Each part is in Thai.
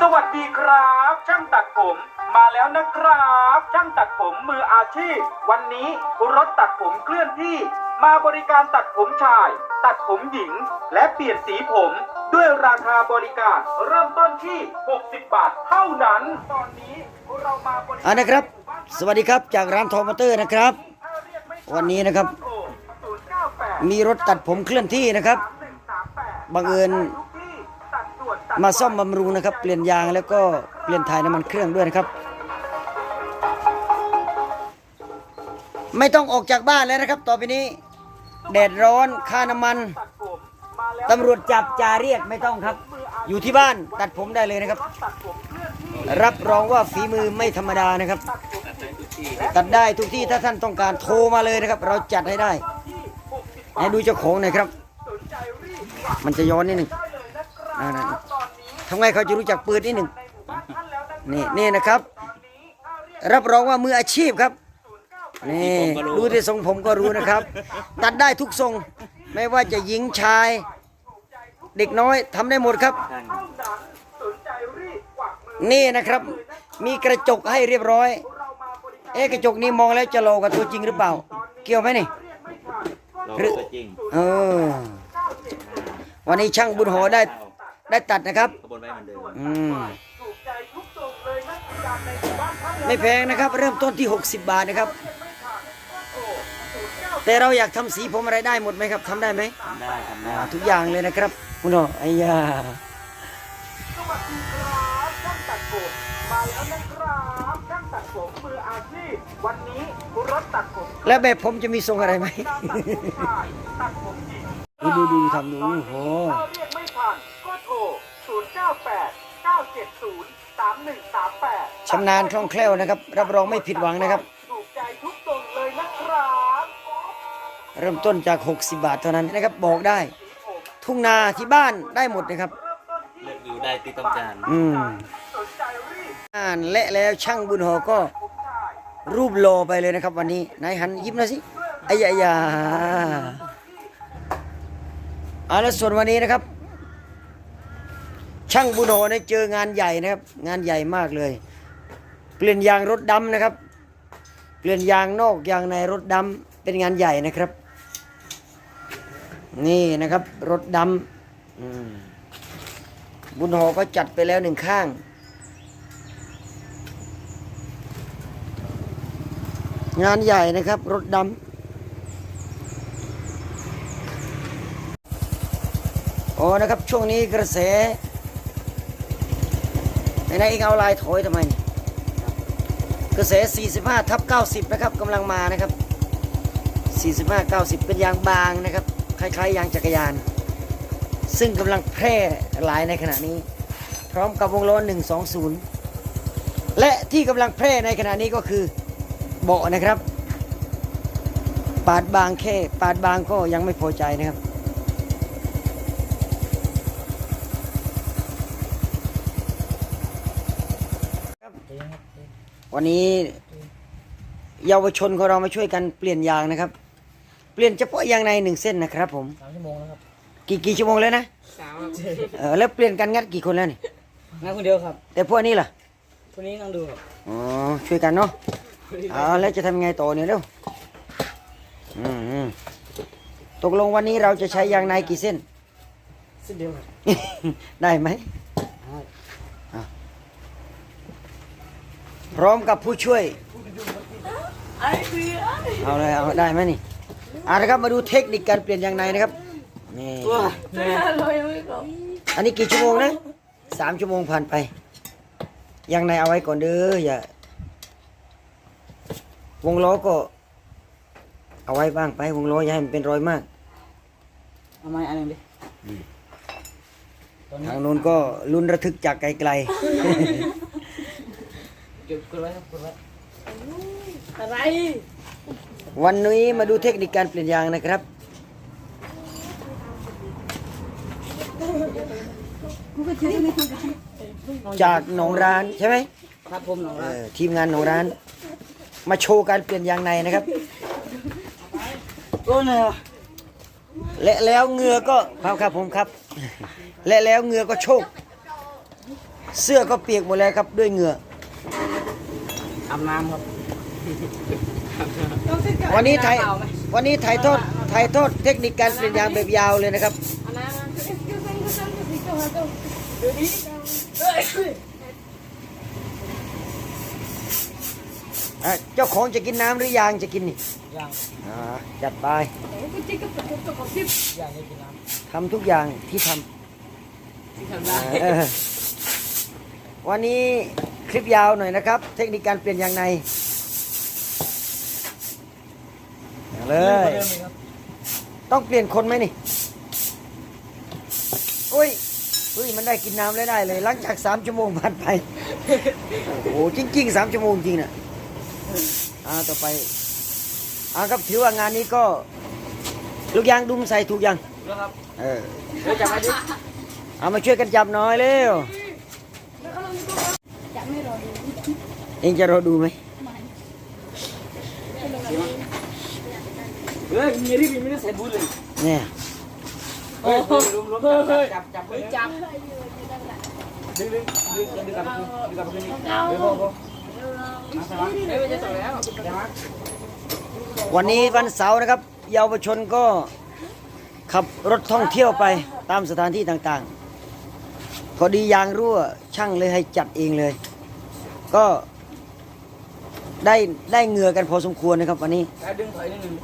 สวัสดีครับ ช่างตัดผมมาแล้วนะครับ ช่างตัดผมมืออาชีพ วันนี้รถตัดผมเคลื่อนที่ มาบริการตัดผมชาย ตัดผมหญิง และเปลี่ยนสีผม ด้วยราคาบริการเริ่มต้นที่ 60 บาทเท่านั้น ตอนนี้เรามาบริอ่านะครับ สวัสดีครับจากร้านทอมอเตอร์นะครับ วันนี้นะครับ มีรถตัดผมเคลื่อนที่นะครับบังเอิญ มาซ่อมบำรุงนะครับ เปลี่ยนยางแล้วก็เปลี่ยนถ่ายน้ำมันเครื่องด้วยนะครับ ไม่ต้องออกจากบ้านแล้วนะครับ ต่อไปนี้ แดดร้อนค่าน้ำมันตำรวจจับจ่าเรียกไม่ต้องครับ อยู่ที่บ้านตัดผมได้เลยนะครับ รับรองว่าฝีมือไม่ธรรมดานะครับ ตัดได้ทุกที่ถ้าท่านต้องการโทรมาเลยนะครับ เราจัดให้ได้ให้ดูเจ้าของหน่อยครับ มันจะย้อนนิดหนึ่งนั่นๆ ทำไงเขาจะรู้จักปืนนิดหนึ่งนี่นี่นะครับ รับรองว่ามืออาชีพครับนี่ดูที่ทรงผมก็รู้นะครับ ตัดได้ทุกทรงไม่ว่าจะหญิงชาย เด็กน้อยทำได้หมดครับ นี่นะครับ มีกระจกให้เรียบร้อย เอ๊ะกระจกนี้มองแล้วจะโลกับตัวจริงหรือเปล่า เกี่ยวไหมนี่เราหรือตัวจริงเออวันนี้ช่างบุญโหได้ได้ตัดนะครับ อนเดิมอืมไม่แพงนะครับ เริ่มต้นที่ 60 บาทนะครับ แต่เราอยากทำสีผมอะไรได้หมดไหมครับทำได้ไหมทำได้ทำได้อ่าทุกอย่างเลยนะครับคุณหนอไอ้ยาสวัสดีครับช่างตัดผมมาแล้วนะครับช่างตัดผมมืออาชีพวันนี้รถตัดผมแล้วแบบผมจะมีทรงอะไรไหม ตัดผมชายตัดผมหญิงดูดูดูทำดูโอ้โห ถ้าเรียกไม่ทัน ชำนาญคล่องแคล่วนะครับ รับรองไม่ผิดหวังนะครับถูกใจทุกตรงเลยนะครับ เริ่มต้นจาก 60 บาทเท่านั้นนะครับบอกได้ ทุ่งนาที่บ้านได้หมดนะครับเลือกวิวได้ที่ต้องการอืมสนใจรีบอ่านและแล้วช่างบุญโหก็รูปโลไปเลยนะครับ วันนี้ไหนายหันยิ้มหน่อยสิอายายาเอาแล้วส่วนวันนี้นะครับ ช่างบุโหเนี่ยเจองานใหญ่นะครับ งานใหญ่มากเลย เปลี่ยนยางรถดำนะครับ เปลี่ยนยางนอกยางในรถดำเป็นงานใหญ่นะครับ นี่นะครับรถดำบุญโหก็จัดไปแล้วหนึ่งข้างงานใหญ่นะครับ รถดำโอ้นะครับ ช่วงนี้กระแส ไหนๆเองเอาลายถอยทำไมเกระแส 45 ทับ 90 นะครับกำลังมานะครับ 45 90 เป็นยางบางนะครับ คล้ายๆยางจักรยาน ซึ่งกำลังแพร่หลายในขณะนี้ พร้อมกับวงล้อ 120 และที่กำลังแพร่ในขณะนี้ก็คือเบาะนะครับ ปาดบางแค่ ปาดบางก็ยังไม่พอใจนะครับ วันนี้เยาวชนของเรามาช่วยกันเปลี่ยนยางนะครับ เปลี่ยนเฉพาะยางในหนึ่งเส้นนะครับผมสามชั่วโมงแล้วครับกี่กี่ชั่วโมงแล้วนะสามเออแล้วเปลี่ยนกันงัดกี่คนแล้วนี่งานคนเดียวครับ แต่พวกนี้ล่ะคนนี้นั่งดูครับอ๋อช่วยกันเนาะเอาแล้วจะทำไงต่อเนี่ยเร็วอืมอืมตกลงวันนี้เราจะใช้ยางในกี่เส้นเส้นเดียวครับได้ไหม ได้ พร้อมกับผู้ช่วย เอาเลยเอาได้ไหมนี่เอาละครับมาดูเทคนิคการเปลี่ยนยางในนะครับนี่อันนี้กี่ชั่วโมงนะสามชั่วโมงผ่านไปยางในเอาไว้ก่อนเด้ออย่าวงล้อก็ เอาไว้บ้างไปวงล้ออย่าให้มันเป็นรอยมากเอาไม้อันหนึงดิตอนนี้ทางนู้นก็ลุ้นระทึกจากไกล เก็บกดไว้ครับกดไว้อะไรๆวันนี้มาดูเทคนิคการเปลี่ยนยางนะครับ จากหนองร้านใช่ไหมครับผมหนองเอรักอทีมงานหนองร้าน มาโชว์การเปลี่ยนยางในนะครับ โอ้เนี่ยและแล้วเหงือก็ครับครับผมครับ และแล้วเหงือก็โชคเสื้อก็เปียกหมดแล้วครับด้วยเหงื่อ อาบน้ำครับ วันนี้ถ่ายวันนี้ถ่ายทอดถ่ายทอดเทคนิคการเปลี่ยนยางแบบยาวเลยนะครับ อะเจ้าของจะกินน้ำหรือยางจะกินนี่ย่างอ่าจัดไปย่างให้กินน้ทำทุกอย่างที่ทำที่ทำได้ำเออวันนี้ คลิปยาวหน่อยนะครับ เทคนิคการเปลี่ยนยางในเอาเลยเริ่มเลยครับต้องเปลี่ยนคนไหมนี่อุ้ยอุ้ยมันได้กินน้ำแล้วได้เลย หลังจากสามชั่วโมงผ่านไป โอ้โหจริงๆสามชั่วโมงจริงน่ะอ่าต่อไปอ่าครับถือว่างานนี้ก็ ลูกยางดุมใส่ถูกยังแล้วครับ เออเดี๋ยวจับไปดิเอามาช่วยกันจับหน่อยเร็ว จะไม่รอดูเองจะรอดูไหมเฮ้ยมีรีบไม่ได้ใส่บูทเลยเนี่ยโอ้โหลุมลุมจับจับจับไปจับดึงดึงดึงดึงกลับมาดึงกลับมาคืนนี้เดี๋ยวพอพอมาสมัครเฮ้ยไม่จะจบแล้วสมัครวันนี้วันเสาร์นะครับ เยาวชนก็ขับรถท่องเที่ยวไปตามสถานที่ต่างๆ พอดียางรั่วช่างเลยให้จัดเองเลย ก็ได้ได้เหงื่อกันพอสมควรนะครับ วันนี้แล้วดึงถอยนิดนึง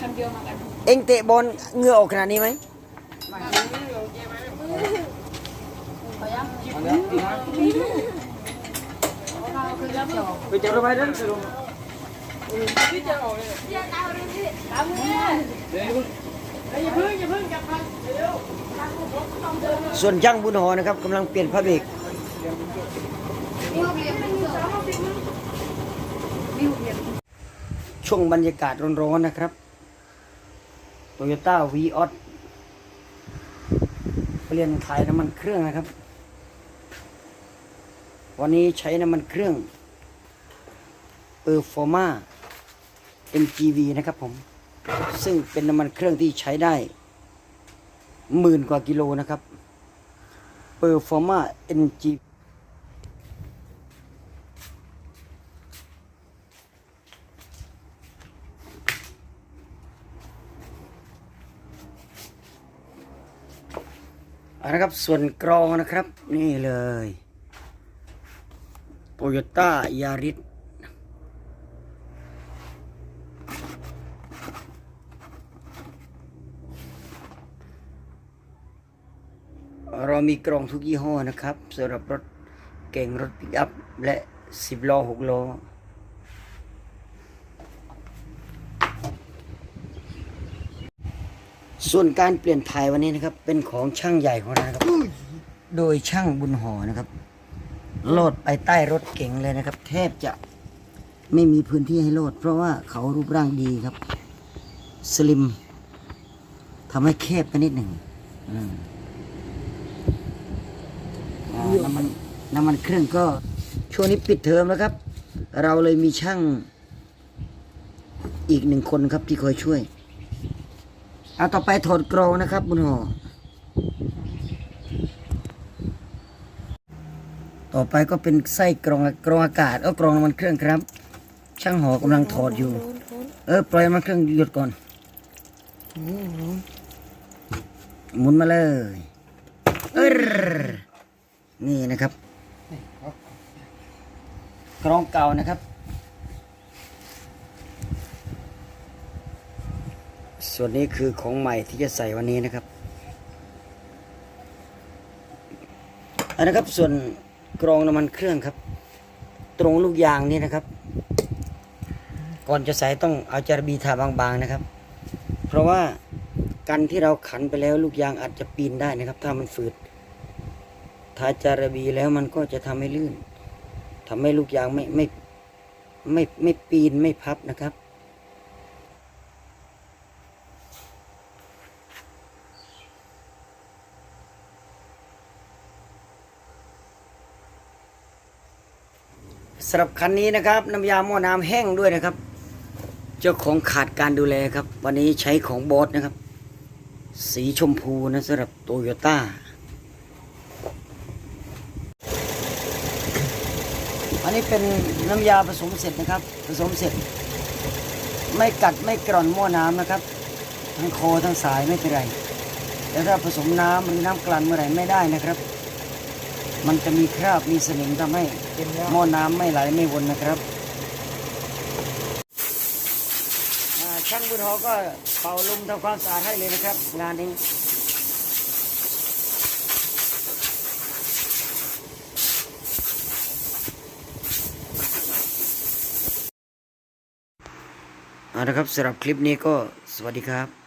คำเดียวมากันเองเตะบอลเหงื่อออกขนาดนี้ไหมขอยังเอาแล้วดีนะคือแล้วไม่ออกไปจับเราไปเด้อสรุปตามมือเดี๋ยวส่วนช่างบุญหอนะครับกำลังเปลี่ยนพระเบรก ช่วงบรรยากาศร้อนๆนะครับโตโยต้าวีออสเปลี่ยนถ่ายน้ำมันเครื่องนะครับ วันนี้ใช้น้ำมันเครื่องเปอร์ฟอร์มา MGV นะครับผม ซึ่งเป็นน้ำมันเครื่องที่ใช้ได้หมื่นกว่ากิโลนะครับเปอร์ฟอร์มา MGV นะครับส่วนกรองนะครับ นี่เลยโตโยต้ายาริสเรามีกรองทุกยี่ห้อนะครับสำหรับรถเก่งรถปิกอัพและสิบล้อหกล้อ ส่วนการเปลี่ยนถ่ายวันนี้นะครับ เป็นของช่างใหญ่ของเราครับ โดยช่างบุญหอนะครับโลดไปใต้รถเก๋งเลยนะครับ แทบจะไม่มีพื้นที่ให้โลด เพราะว่าเขารูปร่างดีครับ สลิมทำให้แคบไปนิดหนึ่งน้ำมันน้ำมันเครื่องก็ช่วงนี้ปิดเทอมแล้วครับ เราเลยมีช่างอีกหนึ่งคนครับที่คอยช่วย เอาต่อไปถอดกรองนะครับบุญหอต่อไปก็เป็นไส้กรองกรองอากาศเออกรองน้ำมันเครื่องครับ ช่างหอกำลังถอดอยู่ เออปล่อยมันเครื่องหยุดก่อนหมุนมาเลยเออนี่นะครับกรองเก่านะครับ ส่วนนี้คือของใหม่ที่จะใส่วันนี้นะครับอันนะครับส่วนกรองน้ำมันเครื่องครับ ตรงลูกยางนี่นะครับ ก่อนจะใส่ต้องเอาจารบีทาบางๆนะครับ เพราะว่ากันที่เราขันไปแล้วลูกยางอาจจะปีนได้นะครับ ถ้ามันฝืดทาจารบีแล้วมันก็จะทำให้ลื่นทำให้ลูกยางไม่ไม่ไม่ไม่ปีนไม่พับนะครับ สำหรับคันนี้นะครับ น้ำยาหม้อน้ำแห้งด้วยนะครับ เจ้าของขาดการดูแลครับ วันนี้ใช้ของบอสนะครับ สีชมพูนะสำหรับโตโยต้าอันนี้เป็นน้ำยาผสมเสร็จนะครับ ผสมเสร็จ ไม่กัดไม่กร่อนหม้อน้ำนะครับ ทั้งโคทั้งสายไม่เป็นไรแต่ถ้าผสมน้ำหรือน้ำกลั่นเมื่อไหร่ไม่ได้นะครับ มันจะมีคราบมีสนิมทำให้หม้อน้ำไม่ไหลไม่วนนะครับช่างบุญหอก็เป่าลมทำความสะอาดให้เลยนะครับ งานนี้เอาละครับสำหรับคลิปนี้ก็สวัสดีครับ